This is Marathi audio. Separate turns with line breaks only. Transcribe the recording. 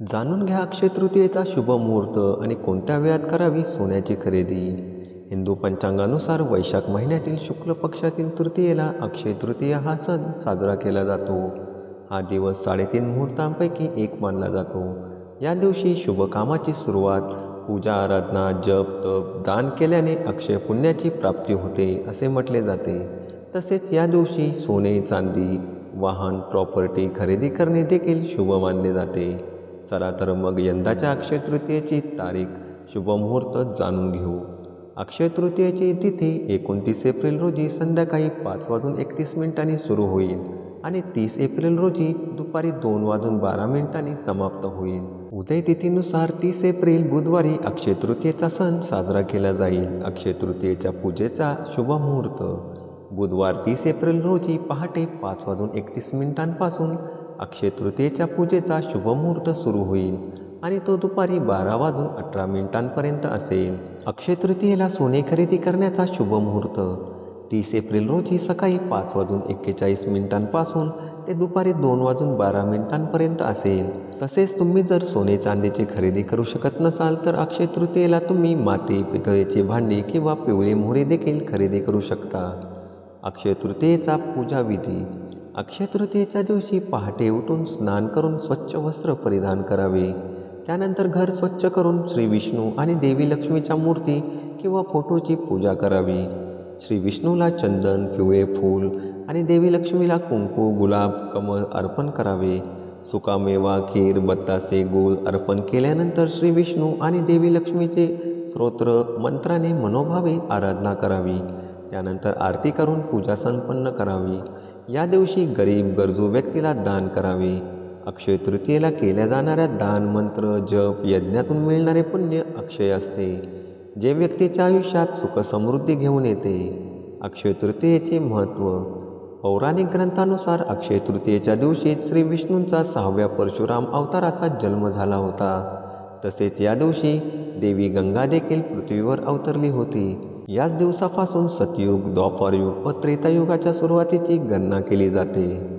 जाणून घ्या अक्षय तृतीयेचा शुभ मुहूर्त आणि कोणत्या वेळात करावी सोन्याची खरेदी. हिंदू पंचांगानुसार वैशाख महिन्यातील शुक्ल पक्षातील तृतीयेला अक्षय तृतीया हा सण साजरा केला जातो. हा दिवस साडेतीन मुहूर्तांपैकी एक मानला जातो. या दिवशी शुभ कामाची सुरुवात पूजा आराधना जप तप दान केल्याने अक्षय पुण्याची प्राप्ती होते असे म्हटले जाते. तसेच या दिवशी सोने चांदी वाहन प्रॉपर्टी खरेदी करणे देखील शुभ मानले जाते. चला तर मग यंदाच्या अक्षय तृतीयेची तारीख शुभमुहूर्त जाणून घेऊ. अक्षय तृतीयेची तिथी एकोणतीस एप्रिल रोजी संध्याकाळी पाच वाजून एकतीस मिनिटांनी सुरू होईल आणि तीस एप्रिल रोजी दुपारी दोन वाजून बारा मिनिटांनी समाप्त होईल. उदय तिथीनुसार तीस एप्रिल बुधवारी अक्षय तृतीयेचा सण साजरा केला जाईल. अक्षय तृतीयेच्या पूजेचा शुभमुहूर्त. बुधवार तीस एप्रिल रोजी पहाटे पाच वाजून एकतीस मिनिटांपासून अक्षय तृतीयेच्या पूजेचा शुभमुहूर्त सुरू होईल आणि तो दुपारी बारा वाजून अठरा मिनिटांपर्यंत असेल. अक्षय तृतीयेला सोने खरेदी करण्याचा शुभ मुहूर्त तीस एप्रिल रोजी सकाळी पाच वाजून एक्केचाळीस मिनिटांपासून ते दुपारी दोन वाजून बारा मिनिटांपर्यंत असेल. तसेच तुम्ही जर सोने चांदीची खरेदी करू शकत नसाल तर अक्षय तृतीयेला तुम्ही माती पितळेची भांडी किंवा पिवळी मोहरी देखील खरेदी करू शकता. अक्षय तृतीयेचा पूजा विधी. अक्षय तृतीयेच्या दिवशी पहाटे उठून स्नान करून स्वच्छ वस्त्र परिधान करावे. त्यानंतर घर स्वच्छ करून श्री विष्णू आणि देवी लक्ष्मीच्या मूर्ती किंवा फोटोची पूजा करावी. श्री विष्णूला चंदन पिवळे फूल आणि देवी लक्ष्मीला कुंकू गुलाब कमळ अर्पण करावे. सुकामेवा खीर बत्तासे गुल अर्पण केल्यानंतर श्री विष्णू आणि देवी लक्ष्मीचे स्तोत्र मंत्राने मनोभावे आराधना करावी. त्यानंतर आरती करून पूजा संपन्न करावी. या दिवशी गरीब गरजू व्यक्तीला दान करावे. अक्षय तृतीयेला केल्या जाणाऱ्या दान मंत्र जप यज्ञातून मिळणारे पुण्य अक्षय असते. जे व्यक्तीच्या आयुष्यात सुख समृद्धी घेऊन येते. अक्षय तृतीयेचे महत्त्व. पौराणिक ग्रंथानुसार अक्षय तृतीयेच्या दिवशी श्री विष्णूंचा सहाव्या परशुराम अवताराचा जन्म झाला होता. तसेच या दिवशी देवी गंगा देखील पृथ्वीवर अवतरली होती. याच दिवसापासून सतयुग द्वापारयुग व त्रेतायुगाच्या सुरुवातीची गणना केली जाते.